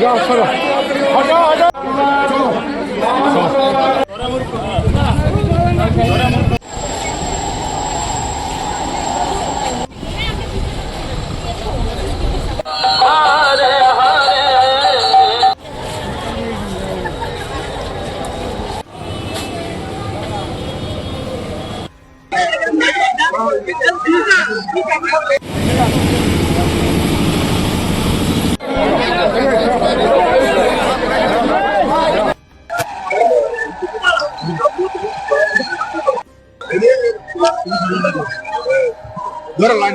ਜਾ ਸਰ ਹਟਾ ਹਟਾ ਚਲੋ Thank you. হাঁটো হাঁটো পুর রাম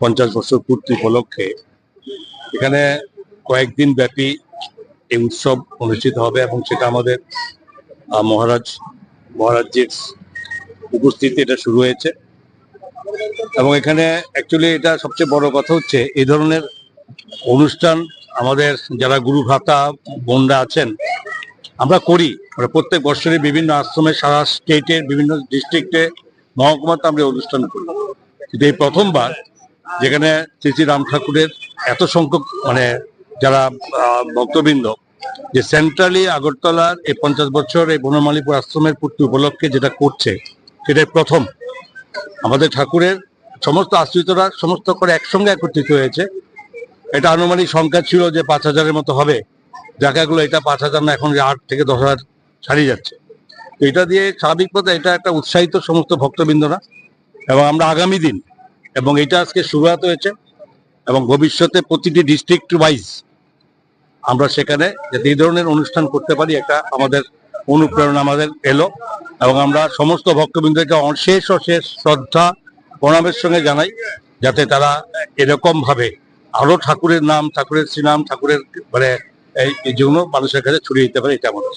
পঞ্চাশ বছর পূর্তি উপলক্ষে এখানে কয়েকদিন ব্যাপী এই উৎসব অনুষ্ঠিত হবে এবং সেটা আমাদের মহারাজ, মহারাজ্যের উপস্থিতি এটা শুরু হয়েছে। এবং এখানে অ্যাকচুয়ালি এটা সবচেয়ে বড় কথা হচ্ছে এই ধরনের অনুষ্ঠান আমাদের যারা গুরু ভ্রাতা বোনরা আছেন, আমরা করি। মানে প্রত্যেক বছরই বিভিন্ন আশ্রমে, সারা স্টেটের বিভিন্ন ডিস্ট্রিক্টে মহকুমাতে আমরা অনুষ্ঠান করি। কিন্তু এই প্রথমবার যেখানে শ্রী রাম ঠাকুরের এত সংখ্যক মানে যারা ভক্তবৃন্দ, যে সেন্ট্রালি আগরতলার এই পঞ্চাশ বছর এই বনমালীপুর আশ্রমের পূর্তি উপলক্ষে যেটা করছে, সেটাই প্রথম। আমাদের ঠাকুরের সমস্ত আশ্রিতরা সমস্ত করে একসঙ্গে একত্রিত হয়েছে। এটা আনুমানিক সংখ্যা ছিল যে পাঁচ হাজারের মতো হবে। জায়গাগুলো এটা পাঁচ হাজার না, এখন আট থেকে দশ হাজার ছাড়িয়ে যাচ্ছে। এটা দিয়ে স্বাভাবিক পথে এটা একটা উৎসাহিত সমস্ত ভক্তবৃন্দরা। এবং আমরা আগামী দিন এবং এটা আজকে শুরুয়াত হয়েছে এবং ভবিষ্যতে প্রতিটি ডিস্ট্রিক্ট ওয়াইজ আমরা সেখানে যাতে এই ধরনের অনুষ্ঠান করতে পারি, একটা আমাদের অনুপ্রেরণা আমাদের এলো এবং আমরা সমস্ত ভক্তবৃন্দকে অশেষ অশেষ শ্রদ্ধা, প্রণামের সঙ্গে জানাই যাতে তারা এরকম ভাবে আরও ঠাকুরের নাম, ঠাকুরের শ্রীনাম, ঠাকুরের মানে এই জন্য মানুষের কাছে ছড়িয়ে দিতে পারে, এটা আমাদের।